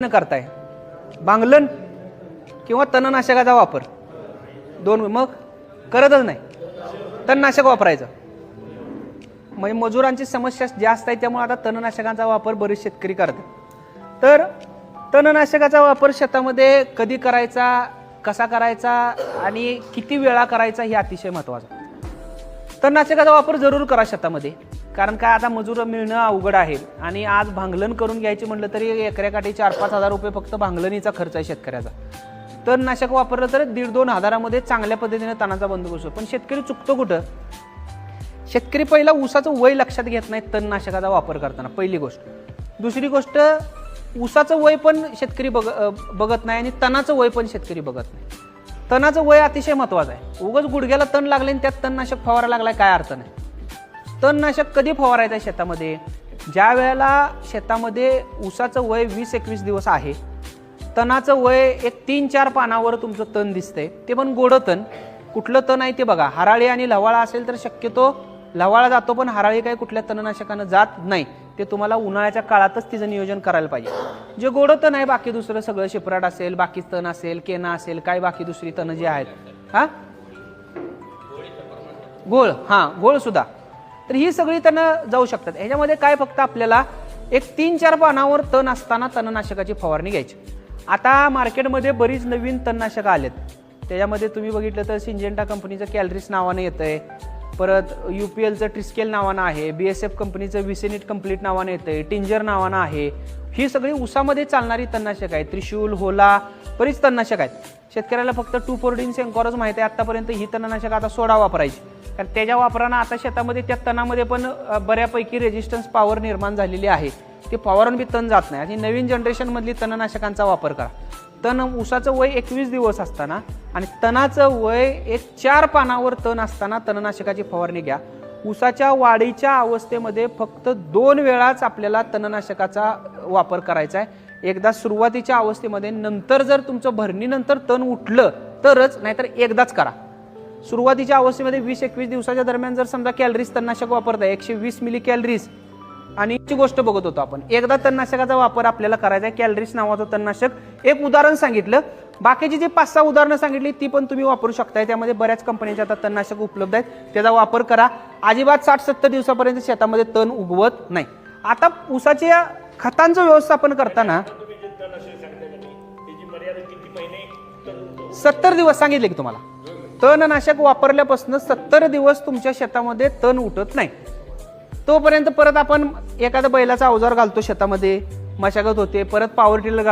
न करताय. बांगलन किंवा तणनाशकाचा वापर. दोन मग करतच नाही. तणनाशक वापरायचं. म्हणजे मजुरांची समस्या जास्त आहे त्यामुळे आता तणनाशकांचा वापर बरेच शेतकरी करतात. तर तणनाशकाचा वापर शेतामध्ये कधी करायचा कसा करायचा आणि किती वेळा करायचा हे अतिशय महत्त्वाचं तणनाशकाचा वापर जरूर करा शेतामध्ये. कारण काय आता मजूर मिळणं अवघड आहे आणि आज भांगलन करून घ्यायचे म्हटलं तरी एकऱ्याकाठी चार पाच हजार रुपये फक्त भांगलणीचा खर्च आहे शेतकऱ्याचा. तणनाशक वापरलं तर दीड दोन हजारामध्ये चांगल्या पद्धतीने तणाचा बंदोबस्त पण शेतकरी चुकतो कुठं? शेतकरी पहिला ऊसाचं वय लक्षात घेत नाही तणनाशकाचा वापर करताना पहिली गोष्ट. दुसरी गोष्ट ऊसाचं वय पण शेतकरी बघ बघत नाही आणि तणाचं वय पण शेतकरी बघत नाही. तणाचं वय अतिशय महत्वाचं आहे. उगाच गुडघ्याला तण लागले आणि त्यात तणनाशक फवारा लागलाय काय अर्थ नाही. तणनाशक कधी फवारायचं आहे शेतामध्ये? ज्या वेळेला शेतामध्ये ऊसाचं वय वीस एकवीस दिवस आहे तणाचं वय एक तीन चार पानावर तुमचं तण दिसतंय. ते पण गोडं तण. कुठलं तण आहे ते बघा. हराळी आणि लवाळा असेल तर शक्यतो लवाळा जातो पण हराळी काही कुठल्या तणनाशकानं जात नाही. ते तुम्हाला उन्हाळ्याच्या काळातच तिचं नियोजन करायला पाहिजे. जे गोडं तण आहे बाकी दुसरं सगळं शिपराट असेल बाकी तण असेल केना असेल काय बाकी दुसरी तणं जे आहेत. हा? गोळ. हां गोळ सुद्धा. तर ही सगळी तणं जाऊ शकतात. ह्याच्यामध्ये काय फक्त आपल्याला एक तीन चार पानावर तण असताना तणनाशकाची फवारणी घ्यायची. आता मार्केटमध्ये बरीच नवीन तणनाशकं आलेत. त्याच्यामध्ये तुम्ही बघितलं तर सिंजेंटा कंपनीचं कॅलरीस नावानं येतं आहे परत यू पी एलचं ट्रिस्केल नावानं आहे. बी एस एफ कंपनीचं विसेनिट कंप्लीट नावानं येतं आहे टिंजर नावानं आहे. ही सगळी उसामध्ये चालणारी तणनाशक आहेत. त्रिशूल होला बरीच तणनाशक आहेत. शेतकऱ्याला फक्त टू फोर्टीन सेंकॉरच माहिती आहे. आत्तापर्यंत ही तणनाशक आता सोडा वापरायची. कारण त्याच्या वापरानं आता शेतामध्ये त्या तणामध्ये पण बऱ्यापैकी रेजिस्टन्स पॉवर निर्माण झालेली आहे. ते पॉवरून बी तण जात नाही. आणि नवीन जनरेशनमधली तणनाशकांचा वापर करा. तण ऊसाचं वय एकवीस दिवस असताना आणि तणाचं वय एक चार पानावर तण असताना तणनाशकाची फवारणी घ्या. ऊसाच्या वाढीच्या अवस्थेमध्ये फक्त दोन वेळाच आपल्याला तणनाशकाचा वापर करायचा आहे. एकदा सुरुवातीच्या अवस्थेमध्ये नंतर जर तुमचं भरणीनंतर तण उठलं तरच नाहीतर एकदाच करा. सुरुवातीच्या अवस्थेमध्ये वीस एकवीस दिवसाच्या दरम्यान जर समजा कॅलरीज तणनाशक वापरताय एकशे वीस मिली कॅलरीज आणि ची गोष्ट बघत होतो आपण. एकदा तणनाशकाचा वापर आपल्याला करायचा आहे कॅलरीज नावाचं तणनाशक एक उदाहरण सांगितलं. बाकीची जी पाच सहा उदाहरणं सांगितली ती पण तुम्ही वापरू शकताय. त्यामध्ये बऱ्याच कंपन्यांचे आता तणनाशक उपलब्ध आहेत. त्याचा वापर करा. अजिबात साठ सत्तर दिवसापर्यंत शेतामध्ये तण उगवत नाही. आता उसाच्या खतांचं व्यवस्थापन करताना सत्तर दिवस सांगितले की तुम्हाला. तणनाशक वापरल्यापासून सत्तर दिवस तुमच्या शेतामध्ये तण उठत नाही. तोपर्यंत परत आपण एखादा बैलाचा अवजार घालतो शेतामध्ये मशागत होते परत पॉवर टिलर